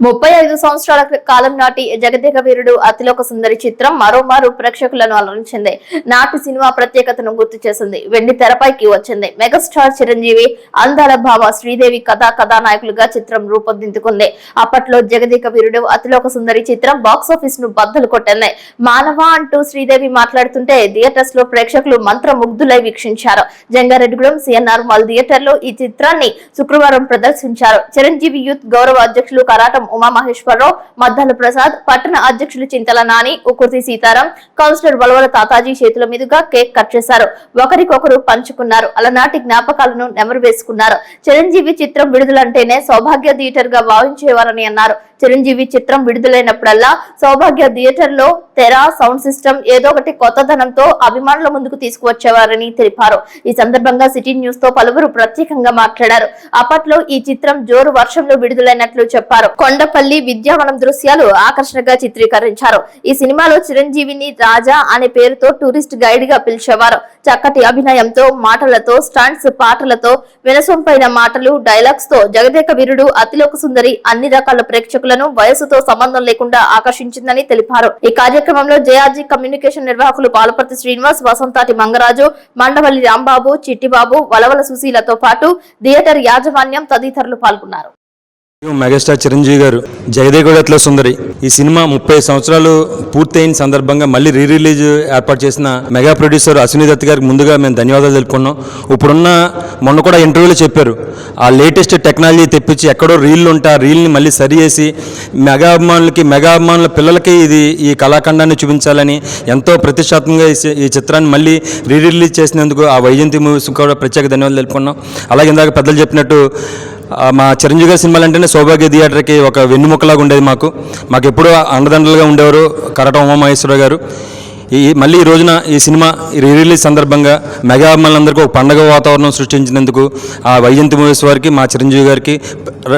ముప్పై ఐదు సంవత్సరాల కాలం నాటి జగదేక వీరుడు అతిలోక సుందరి చిత్రం మరోమారు ప్రేక్షకులను అలరించింది. నాటి సినిమా ప్రత్యేకతను గుర్తు చేసింది. వెండి తెరపైకి వచ్చింది. మెగాస్టార్ చిరంజీవి అందాల భావ శ్రీదేవి కథా కథానాయకులుగా చిత్రం రూపొందించుకుంది. అప్పట్లో జగదేక వీరుడు అతిలోక సుందరి చిత్రం బాక్సాఫీస్ను బద్దలు కొట్టింది. మానవ అంటూ శ్రీదేవి మాట్లాడుతుంటే థియేటర్స్లో ప్రేక్షకులు మంత్రముగ్ధులై వీక్షించారు. జంగారెడ్డిగూడెం సిఎన్ఆర్ మాల్ థియేటర్లో ఈ చిత్రాన్ని శుక్రవారం ప్రదర్శించారు. చిరంజీవి యూత్ గౌరవ అధ్యక్షులు కరాటం ఉమామహేశ్వరరావు మద్దాల ప్రసాద్ పట్టణ అధ్యక్షులు చింతల నాని ఉకుర్తి సీతారాం కౌన్సిలర్ వలవల తాతాజీ చేతుల మీదుగా కేక్ కట్ చేశారు. ఒకరికొకరు పంచుకున్నారు. అలనాటి జ్ఞాపకాలను నెమరు వేసుకున్నారు. చిరంజీవి చిత్రం విడుదలంటేనే సౌభాగ్య థియేటర్గా భావించేవారని అన్నారు. చిరంజీవి చిత్రం విడుదలైనప్పుడల్లా సౌభాగ్య థియేటర్లో తెర సౌండ్ సిస్టమ్ ఏదో ఒకటి కొత్తదనంతో అభిమానుల ముందుకు తీసుకువచ్చేవారని తెలిపారు. ఈ సందర్భంగా సిటీ న్యూస్తో పలువురు ప్రత్యేకంగా మాట్లాడారు. అప్పట్లో ఈ చిత్రం జోరు వర్షంలో విడుదలైనట్లు చెప్పారు. కొండపల్లి విద్యావనం దృశ్యాలు ఆకర్షణగా చిత్రీకరించారు. ఈ సినిమాలో చిరంజీవిని రాజా అనే పేరుతో టూరిస్ట్ గైడ్గా పిలిచేవారు. చక్కటి అభినయంతో మాటలతో స్టంట్స్ పాటలతో వినసొంపైన మాటలు డైలాగ్స్తో జగదేక వీరుడు అతిలోక సుందరి అన్ని రకాల ప్రేక్షకులను వయసుతో సంబంధం లేకుండా ఆకర్షించిందని తెలిపారు. ఈ కార్యక్రమంలో జేఆర్జీ కమ్యూనికేషన్ నిర్వాహకులు పాలపర్తి శ్రీనివాస్ వసంతాటి మంగరాజు మండవల్లి రాంబాబు చిట్టిబాబు వలవల సుశీలతో పాటు థియేటర్ యాజమాన్యం తదితరులు పాల్గొన్నారు. మెగాస్టార్ చిరంజీవి గారు జగదేగుడట్లో సుందరి. ఈ సినిమా ముప్పై సంవత్సరాలు పూర్తయిన సందర్భంగా మళ్ళీ రీ రిలీజ్ ఏర్పాటు చేసిన మెగా ప్రొడ్యూసర్ అశ్విని దత్ గారికి ముందుగా మేము ధన్యవాదాలు తెలుపుకున్నాం. ఇప్పుడున్న మొన్న కూడా ఇంటర్వ్యూలో చెప్పారు ఆ లేటెస్ట్ టెక్నాలజీ తెప్పించి ఎక్కడో రీల్ ఉంటే ఆ రీల్ని మళ్ళీ సరి చేసి మెగా అభిమానులకి మెగా అభిమానుల పిల్లలకి ఇది ఈ కళాఖండాన్ని చూపించాలని ఎంతో ప్రతిష్టాత్మకంగా ఈ చిత్రాన్ని మళ్ళీ రీ రిలీజ్ చేసినందుకు ఆ వైజంతి మూవీస్ కూడా ప్రత్యేక ధన్యవాదాలు తెలుపుకున్నాం. అలాగే ఇందాక పెద్దలు చెప్పినట్టు మా చిరంజీవి గారి సినిమాలు అంటేనే సౌభాగ్య థియేటర్కి ఒక వెన్నుముక్కలాగా ఉండేది మాకు. మాకు ఎప్పుడూ అండదండలుగా ఉండేవారు కరట ఉమామహేశ్వరరావు గారు. ఈ మళ్ళీ ఈ రోజున ఈ సినిమా రీ రిలీజ్ సందర్భంగా మెగా అభిమానులందరికీ ఒక పండగ వాతావరణం సృష్టించినందుకు ఆ వైజంతి మూవీస్ వారికి మా చిరంజీవి గారికి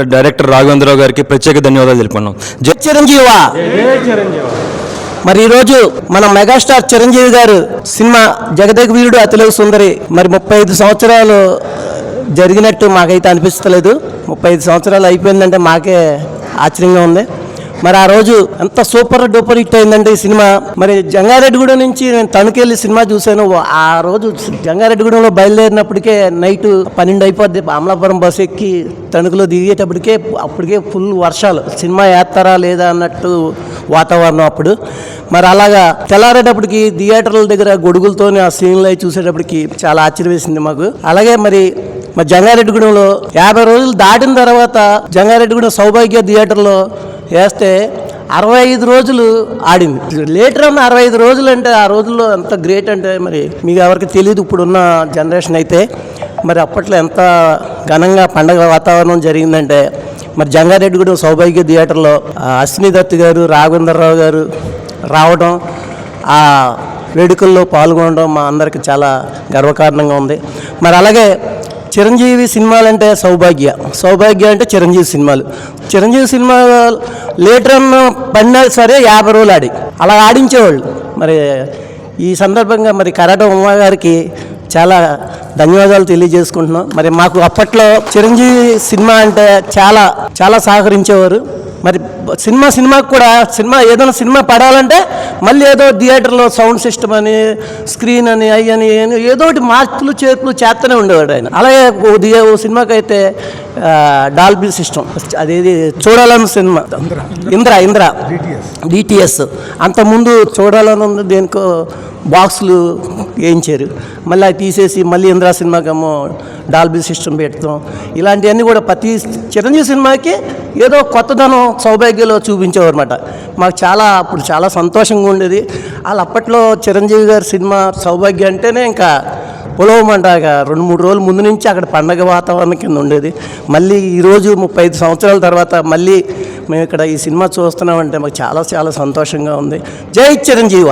డైరెక్టర్ రాఘవేంద్రరావు గారికి ప్రత్యేక ధన్యవాదాలు తెలుపుకున్నాం. జై చిరంజీవా! మరి ఈరోజు మన మెగాస్టార్ చిరంజీవి గారు సినిమా జగదగ వీరుడు అతిలోక సుందరి మరి ముప్పై ఐదు సంవత్సరాలు జరిగినట్టు మాకైతే అనిపిస్తలేదు. ముప్పై ఐదు సంవత్సరాలు అయిపోయిందంటే మాకే ఆశ్చర్యంగా ఉంది. మరి ఆ రోజు ఎంత సూపర్ డూపర్ హిట్ అయిందంటే ఈ సినిమా. మరి జంగారెడ్డిగూడ నుంచి నేను తణుకెళ్ళి సినిమా చూశాను. ఆ రోజు జంగారెడ్డిగూడెంలో బయలుదేరినప్పటికే నైట్ పన్నెండు అయిపోద్ది. అమలాపురం బస్సు ఎక్కి తణుకులో దిగేటప్పటికే అప్పటికే ఫుల్ వర్షాలు. సినిమా వేస్తారా లేదా అన్నట్టు వాతావరణం అప్పుడు. మరి అలాగా తెల్లారేటప్పటికి థియేటర్ల దగ్గర గొడుగులతోనే ఆ సీన్లు అవి చూసేటప్పటికి చాలా ఆశ్చర్యం వేసింది మాకు. అలాగే మరి మరి జంగారెడ్డిగూడెంలో యాభై రోజులు దాటిన తర్వాత జంగారెడ్డిగూడెం సౌభాగ్య థియేటర్లో వేస్తే అరవై ఐదు రోజులు ఆడింది. లేటర్ అన్న అరవై ఐదు రోజులు అంటే ఆ రోజుల్లో ఎంత గ్రేట్ అంటే మరి మీకు ఎవరికి తెలియదు ఇప్పుడున్న జనరేషన్ అయితే. మరి అప్పట్లో ఎంత ఘనంగా పండగ వాతావరణం జరిగిందంటే మరి జంగారెడ్డిగూడెం సౌభాగ్య థియేటర్లో అశ్విని దత్ గారు రాఘవేంద్రరావు గారు రావడం ఆ వేడుకల్లో పాల్గొనడం మా అందరికి చాలా గర్వకారణంగా ఉంది. మరి అలాగే చిరంజీవి సినిమాలంటే సౌభాగ్య. సౌభాగ్య అంటే చిరంజీవి సినిమాలు. చిరంజీవి సినిమా లేటర్ అన్న పడినా సరే యాభై రోజులు ఆడి. అలా ఆడించేవాళ్ళు. మరి ఈ సందర్భంగా మరి కరాట ఉమా గారికి చాలా ధన్యవాదాలు తెలియజేసుకుంటున్నాం. మరి మాకు అప్పట్లో చిరంజీవి సినిమా అంటే చాలా చాలా సహకరించేవారు. మరి సినిమా సినిమాకి కూడా సినిమా ఏదైనా సినిమా పడాలంటే మళ్ళీ ఏదో థియేటర్లో సౌండ్ సిస్టమ్ అని స్క్రీన్ అని అవి అని ఏదో ఒకటి మార్పులు చేర్పులు చేస్తూనే ఉండేవాడు ఆయన. అలాగే ఓ దిగే ఓ సినిమాకి అయితే డాల్బీ సిస్టమ్. అదేది చూడాలని సినిమా. ఇంద్ర. ఇంద్ర డిటిఎస్ అంతకుముందు చూడాలని ఉంది దేనికో బాక్సులు వేయించారు. మళ్ళీ అది తీసేసి మళ్ళీ ఇంద్రా సినిమాకేమో డాల్బీ సిస్టమ్ పెడతాం. ఇలాంటివన్నీ కూడా ప్రతి చిరంజీవి సినిమాకి ఏదో కొత్తదనం సౌభాగ్యంలో చూపించేవారన్నమాట. మాకు చాలా అప్పుడు చాలా సంతోషంగా ఉండేది. వాళ్ళు అప్పట్లో చిరంజీవి గారి సినిమా సౌభాగ్యం అంటేనే ఇంకా పొలవమంటాగా రెండు మూడు రోజుల ముందు నుంచి అక్కడ పండగ వాతావరణం కింద ఉండేది. మళ్ళీ ఈరోజు ముప్పై ఐదు సంవత్సరాల తర్వాత మళ్ళీ మేము ఇక్కడ ఈ సినిమా చూస్తున్నామంటే మాకు చాలా చాలా సంతోషంగా ఉంది. జై చిరంజీవ.